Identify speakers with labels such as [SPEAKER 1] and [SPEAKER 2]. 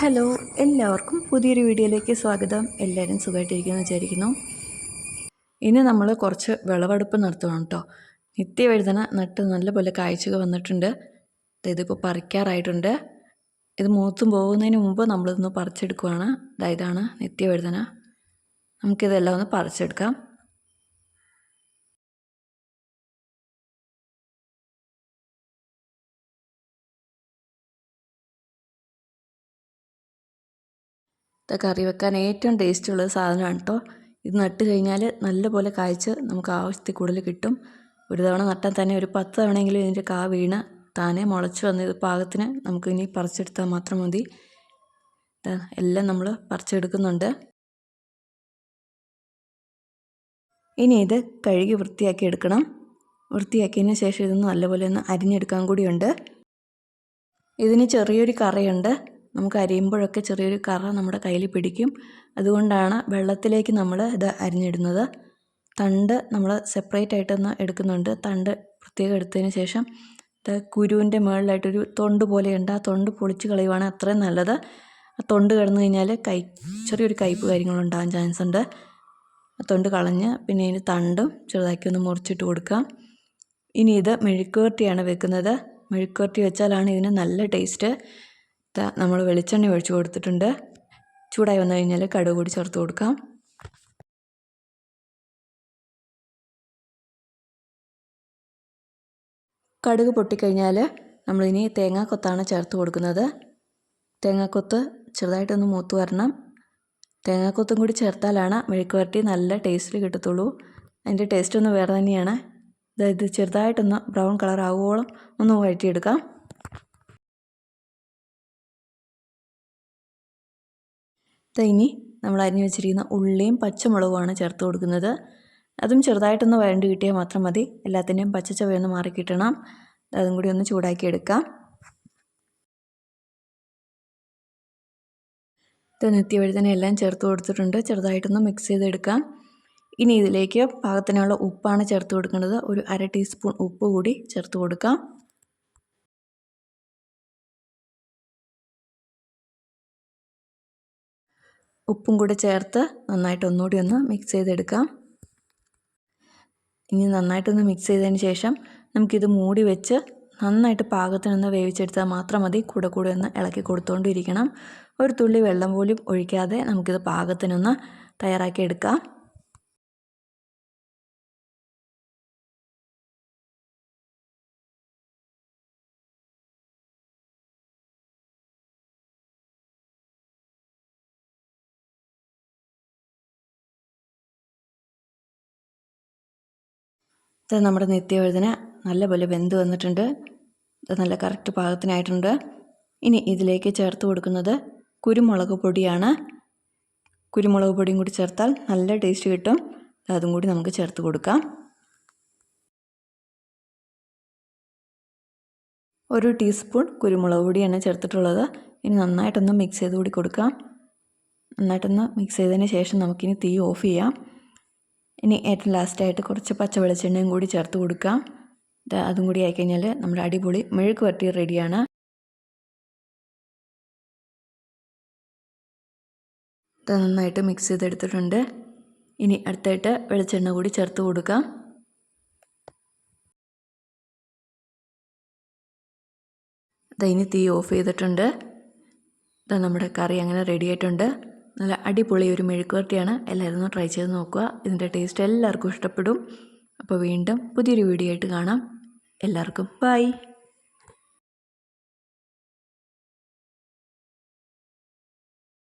[SPEAKER 1] Hello എല്ലാവർക്കും പുതിയൊരു വീഡിയോയിലേക്ക് സ്വാഗതം. എല്ലാവരും സുഖമായിട്ടിരിക്കുമെന്ന് വിചാരിക്കുന്നു. ഇനി നമ്മൾ കുറച്ച് വിളവെടുപ്പ് നടത്തുകയാണ് കേട്ടോ നിത്യവഴുതന നട്ട് നല്ലപോലെ കാഴ്ചകൾ വന്നിട്ടുണ്ട്. ഇതിപ്പോൾ പറിക്കാറായിട്ടുണ്ട്. ഇത് മൂത്തും പോകുന്നതിന് മുമ്പ് നമ്മളിതൊന്ന് പറിച്ചെടുക്കുവാണ്. ഇതാണ് നിത്യവഴുതന. നമുക്കിതെല്ലാം ഒന്ന് പറിച്ചെടുക്കാം. കറി വെക്കാൻ ഏറ്റവും ടേസ്റ്റുള്ള സാധനമാണ് കേട്ടോ ഇത് നട്ട് കഴിഞ്ഞാൽ നല്ലപോലെ കായ്ച്ച് നമുക്ക് ആവശ്യത്തിൽ കൂടുതൽ കിട്ടും. ഒരു തവണ നട്ടാൽ തന്നെ ഒരു പത്ത് തവണയെങ്കിലും ഇതിന്റെ കാ വീണ് താനെ മുളച്ച് വന്ന് ഇത് പാകത്തിന് നമുക്ക് ഇനി പറിച്ചെടുത്താൽ മാത്രം മതി. എല്ലാം നമ്മൾ പറിച്ചെടുക്കുന്നുണ്ട്. ഇനി ഇത് കഴുകി വൃത്തിയാക്കി എടുക്കണം. വൃത്തിയാക്കിയതിന് ശേഷം ഇതൊന്ന് നല്ലപോലെ ഒന്ന് അരിഞ്ഞെടുക്കാൻ കൂടിയുണ്ട്. ഇതിന് ചെറിയൊരു കറയുണ്ട്. നമുക്ക് അരിയുമ്പോഴൊക്കെ ചെറിയൊരു കറ നമ്മുടെ കയ്യിൽ പിടിക്കും. അതുകൊണ്ടാണ് വെള്ളത്തിലേക്ക് നമ്മൾ ഇത് അരിഞ്ഞിടുന്നത്. തണ്ട് നമ്മൾ സെപ്പറേറ്റ് ആയിട്ടൊന്ന് എടുക്കുന്നുണ്ട്. തണ്ട് പ്രത്യേകം എടുത്തതിന് ശേഷം കുരുവിന്റെ മുകളിലായിട്ടൊരു തൊണ്ട് പോലെയുണ്ട്. ആ തൊണ്ട് പൊളിച്ച് കളയുവാണ് അത്രയും നല്ലത്. ആ തൊണ്ട് കിടന്നു കഴിഞ്ഞാൽ കൈ ചെറിയൊരു കയ്പ് കാര്യങ്ങളുണ്ടാകാൻ ചാൻസ് ഉണ്ട്. ആ തൊണ്ട് കളഞ്ഞ് പിന്നെ ഇതിന് തണ്ടും ചെറുതാക്കി ഒന്ന് മുറിച്ചിട്ട് കൊടുക്കാം. ഇനി ഇത് മെഴുക്കുവരട്ടിയാണ് വെക്കുന്നത്. മെഴുക്കുവരട്ടി വെച്ചാലാണ് ഇതിന് നല്ല ടേസ്റ്റ് നമ്മൾ വെളിച്ചെണ്ണ ഒഴിച്ചു കൊടുത്തിട്ടുണ്ട്. ചൂടായി വന്നു കഴിഞ്ഞാൽ കടുക് കൂടി ചേർത്ത് കൊടുക്കാം. കടുക് പൊട്ടിക്കഴിഞ്ഞാൽ നമ്മളിനി തേങ്ങാക്കൊത്താണ് ചേർത്ത് കൊടുക്കുന്നത്. തേങ്ങാക്കൊത്ത് ചെറുതായിട്ടൊന്ന് മൂത്ത് വരണം. തേങ്ങാക്കൊത്തും കൂടി ചേർത്താലാണ് മെഴുക്ക് വരട്ടി നല്ല ടേസ്റ്റിൽ കിട്ടത്തുള്ളൂ. അതിന്റെ ടേസ്റ്റ് ഒന്ന് വേറെ തന്നെയാണ്. അതായത് ചെറുതായിട്ടൊന്ന് ബ്രൗൺ കളർ ആവുകയോളം ഒന്ന് വഴറ്റിയെടുക്കാം. ഇനി നമ്മൾ അരിഞ്ഞു വെച്ചിരിക്കുന്ന ഉള്ളിയും പച്ചമുളകുമാണ് ചേർത്ത് കൊടുക്കുന്നത്. അതും ചെറുതായിട്ടൊന്ന് വഴണ്ട് കിട്ടിയാൽ മാത്രം മതി. എല്ലാത്തിന്റെയും പച്ചച്ചവയൊന്ന് മാറി കിട്ടണം. അതും കൂടി ഒന്ന് ചൂടാക്കി എടുക്കാം. ഇത് തന്നെ എല്ലാം ചേർത്ത് കൊടുത്തിട്ടുണ്ട്. ചെറുതായിട്ടൊന്ന് മിക്സ് ചെയ്തെടുക്കാം. ഇനി ഇതിലേക്ക് പാകത്തിനുള്ള ഉപ്പാണ് ചേർത്ത് കൊടുക്കേണ്ടത് ഒരു അര ടീസ്പൂൺ ഉപ്പ് കൂടി ചേർത്ത് കൊടുക്കാം. ഉപ്പും കൂടെ ചേർത്ത് നന്നായിട്ട് ഒന്നുകൂടി ഒന്ന് മിക്സ് ചെയ്തെടുക്കാം. ഇനി നന്നായിട്ടൊന്ന് മിക്സ് ചെയ്തതിന് ശേഷം നമുക്കിത് മൂടി വെച്ച് നന്നായിട്ട് പാകത്തിനൊന്ന് വേവിച്ചെടുത്താൽ മാത്രം മതി. കൂടെ കൂടെ ഒന്ന് ഇളക്കി കൊടുത്തുകൊണ്ടിരിക്കണം ഒരു തുള്ളി വെള്ളം പോലും ഒഴിക്കാതെ നമുക്കിത് പാകത്തിനൊന്ന് തയ്യാറാക്കി എടുക്കാം ഇത് നമ്മുടെ നിത്യവഴുതന നല്ലപോലെ വെന്ത് വന്നിട്ടുണ്ട്. ഇത് നല്ല കറക്റ്റ് പാകത്തിനായിട്ടുണ്ട്. ഇനി ഇതിലേക്ക് ചേർത്ത് കൊടുക്കുന്നത് കുരുമുളക് പൊടിയാണ്. കുരുമുളക് പൊടിയും കൂടി ചേർത്താൽ നല്ല ടേസ്റ്റ് കിട്ടും. അതും കൂടി നമുക്ക് ചേർത്ത് കൊടുക്കാം. ഒരു ടീസ്പൂൺ കുരുമുളക് പൊടിയാണ് ചേർത്തിട്ടുള്ളത്. ഇനി നന്നായിട്ടൊന്ന് മിക്സ് ചെയ്ത് കൂടി കൊടുക്കാം. നന്നായിട്ടൊന്ന് മിക്സ് ചെയ്തതിന് ശേഷം നമുക്കിനി തീ ഓഫ് ചെയ്യാം. ഇനി ഏറ്റവും ലാസ്റ്റായിട്ട് കുറച്ച് പച്ച വെളിച്ചെണ്ണയും കൂടി ചേർത്ത് കൊടുക്കാം. അതും കൂടി ആയിക്കഴിഞ്ഞാൽ നമ്മുടെ അടിപൊളി മെഴുക്ക് വരട്ടി റെഡിയാണ്. ഇത് നന്നായിട്ട് മിക്സ് ചെയ്തെടുത്തിട്ടുണ്ട്. ഇനി അടുത്തായിട്ട് വെളിച്ചെണ്ണ കൂടി ചേർത്ത് കൊടുക്കാം. ഇനി തീ ഓഫ് ചെയ്തിട്ടുണ്ട്. ഇതാ നമ്മുടെ കറി അങ്ങനെ റെഡി ആയിട്ടുണ്ട്. നല്ല അടിപൊളി ഒരു മെഴുക്കുവരട്ടിയാണ് എല്ലാവരും ഒന്ന് ട്രൈ ചെയ്ത് നോക്കുക. ഇതിന്റെ ടേസ്റ്റ് എല്ലാവർക്കും ഇഷ്ടപ്പെടും. അപ്പോൾ വീണ്ടും പുതിയൊരു വീഡിയോ ആയിട്ട് കാണാം. എല്ലാവർക്കും ബൈ